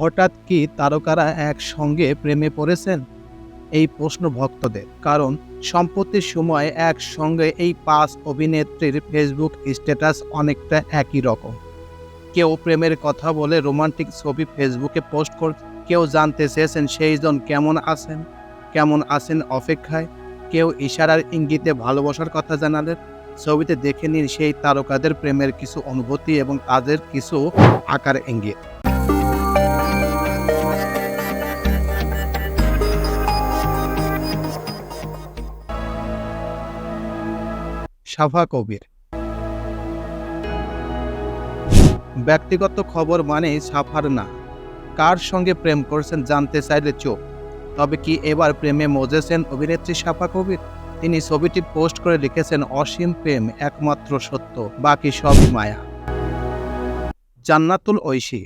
হঠাৎ কি তারকারা একসঙ্গে প্রেমে পড়েছেন? এই প্রশ্ন ভক্তদের, কারণ সম্প্রতির সময় একসঙ্গে এই পাঁচ অভিনেত্রীর ফেসবুক স্ট্যাটাস অনেকটা একই রকম। কেউ প্রেমের কথা বলে রোমান্টিক ছবি ফেসবুকে পোস্ট কর, কেউ জানতে চেয়েছেন সেইজন কেমন আছেন কেমন আছেন অপেক্ষায়, কেউ ইশারার ইঙ্গিতে ভালোবাসার কথা জানালেন। ছবিতে দেখে নিন সেই তারকাদের প্রেমের কিছু অনুভূতি এবং তাদের কিছু আকার ইঙ্গিত। সাফা কবির। ব্যক্তিগত খবর মানে সাফার না। কার সঙ্গে প্রেম করছেন জানতে চাইলে চোখ তবে কি এবার প্রেমে মজেছেন অভিনেত্রী সাফা কবির? তিনি ছবিটি পোস্ট করে লিখেছেন, অসীম প্রেম একমাত্র সত্য, বাকি সবই মায়া। জান্নাতুল ঐশী।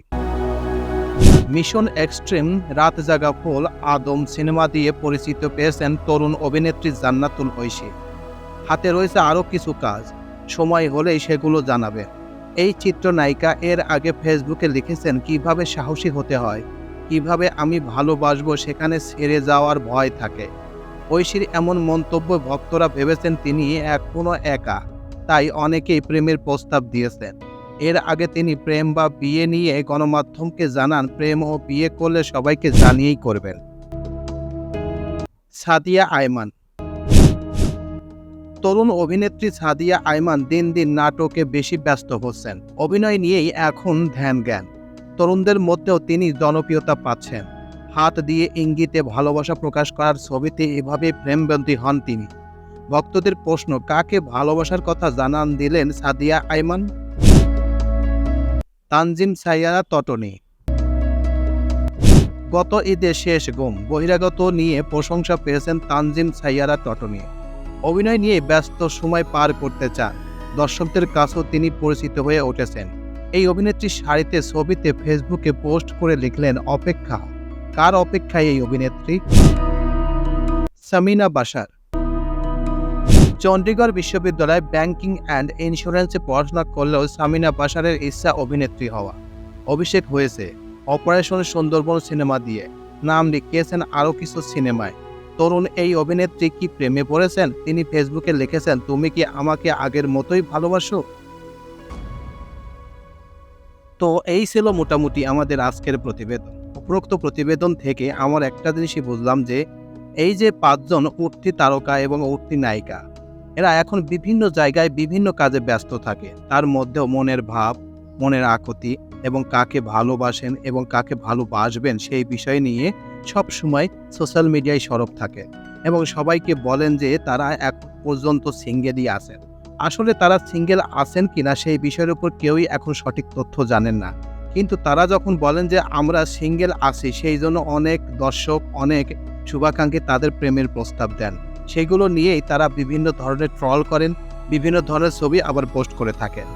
মিশন এক্সট্রিম, রাত জাগা ফুল, আদম সিনেমা দিয়ে পরিচিত পেয়েছেন তরুণ অভিনেত্রী জান্নাতুল ঐশী। হাতে রয়েছে আরও কিছু কাজ। সময় হলেই সেগুলো জানাবে। এই চিত্রনায়িকা এর আগে ফেসবুকে লিখেছেন, কীভাবে সাহসী হতে হয়? কীভাবে আমি ভালোবাসবো সেখানে ছেড়ে যাওয়ার ভয় থাকে? ঐশীর এমন মন্তব্য ভক্তরা ভেবেছেন তিনি এখনও একা, তাই অনেকেই প্রেমের প্রস্তাব দিয়েছেন। এর আগে তিনি প্রেম বা বিয়ে নিয়ে গণমাধ্যমকে জানান, প্রেম ও বিয়ে করলে সবাইকে জানিয়েই করবেন। সাদিয়া আয়মান তরুণ অভিনেত্রী সাদিয়া আয়মান দিন দিন নাটকে বেশি ব্যস্ত হচ্ছেন। অভিনয় নিয়েই এখন ধ্যান জ্ঞান। তরুণদের মধ্যেও তিনি জনপ্রিয়তা পাচ্ছেন। হাত দিয়ে ইঙ্গিতে ভালোবাসা প্রকাশ করার ছবিতে এভাবে প্রেমবন্দী হন তিনি। ভক্তদের প্রশ্ন, কাকে ভালোবাসার কথা জানান দিলেন সাদিয়া আয়মান তানজিম সাইয়ারা তটনি। গত ঈদে শেষ গুম, বহিরাগত নিয়ে প্রশংসা পেয়েছেন তানজিম সাইয়ারা টটনি অভিনয় নিয়ে ব্যস্ত সময় পার করতে চান। দর্শকদের কাছেও তিনি পরিচিত হয়ে উঠেছেন। এই অভিনেত্রী শাড়িতে, ছবিতে, ফেসবুকে পোস্ট করে লিখলেন, অপেক্ষা। কার অপেক্ষায় এই অভিনেত্রী? সামিনা বাসার। চণ্ডীগড় বিশ্ববিদ্যালয়ে ব্যাংকিং অ্যান্ড ইন্স্যুরেন্সে পড়াশোনা করলেও সামিনা বাসারের ইচ্ছা অভিনেত্রী হওয়া। অভিষেক হয়েছে। অপারেশন সুন্দরবন সিনেমা দিয়ে। নাম লিখিয়েছেন আরও কিছু সিনেমায়। তরুণ এই অভিনেত্রী কি প্রেমে পড়েছেন? তিনি ফেসবুকে লিখেছেন, তুমি কি আমাকে আগের মতোই ভালোবাসো? তো এই ছিল মোটামুটি আমাদের আজকের প্রতিবেদন। উপরোক্ত প্রতিবেদন থেকে আমার একটা জিনিসই বুঝলাম যে, এই যে পাঁচজন উঠতি তারকা এবং উঠতি নায়িকা, এরা এখন বিভিন্ন জায়গায় বিভিন্ন কাজে ব্যস্ত থাকে। তার মধ্যেও মনের ভাব, মনের আকুতি এবং কাকে ভালোবাসেন এবং কাকে ভালোবাসবেন সেই বিষয় নিয়ে সব সময় সোশ্যাল মিডিয়ায় সরব থাকে এবং সবাইকে বলেন যে তারা এক পর্যন্ত সিঙ্গেলই আছেন। আসলে তারা সিঙ্গেল আছেন কিনা সেই বিষয়ের উপর কেউই এখন সঠিক তথ্য জানেন না। কিন্তু তারা যখন বলেন যে আমরা সিঙ্গেল আছি, সেই জন্য অনেক দর্শক, অনেক শুভাকাঙ্ক্ষী তাদের প্রেমের প্রস্তাব দেন। সেগুলো নিয়েই তারা বিভিন্ন ধরনের ট্রল করেন, বিভিন্ন ধরনের ছবি আবার পোস্ট করে থাকেন।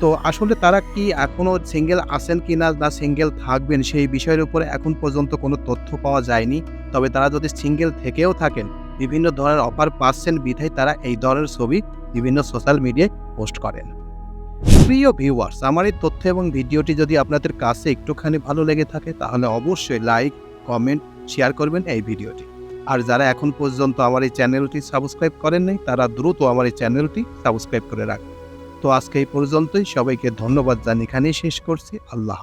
তো আসলে তারা কি এখনও সিঙ্গেল আছেন কি না না সিঙ্গেল থাকবেন সেই বিষয়ের উপরে এখন পর্যন্ত কোনো তথ্য পাওয়া যায়নি। তবে তারা যদি সিঙ্গেল থেকেও থাকেন, বিভিন্ন ধরনের অফার পাচ্ছেন বিধায় তারা এই ধরনের ছবি বিভিন্ন সোশ্যাল মিডিয়ায় পোস্ট করেন। প্রিয় ভিউয়ার্স আমার এই তথ্য এবং ভিডিওটি যদি আপনাদের কাছে একটুখানি ভালো লেগে থাকে, তাহলে অবশ্যই লাইক কমেন্ট শেয়ার করবেন এই ভিডিওটি। আর যারা এখন পর্যন্ত আমার এই চ্যানেলটি সাবস্ক্রাইব করেন নাই তারা দ্রুত আমার এই চ্যানেলটি সাবস্ক্রাইব করে রাখবেন তো আজকে এই পর্যন্তই। সবাইকে ধন্যবাদ জানি এখানেই শেষ করছি। আল্লাহ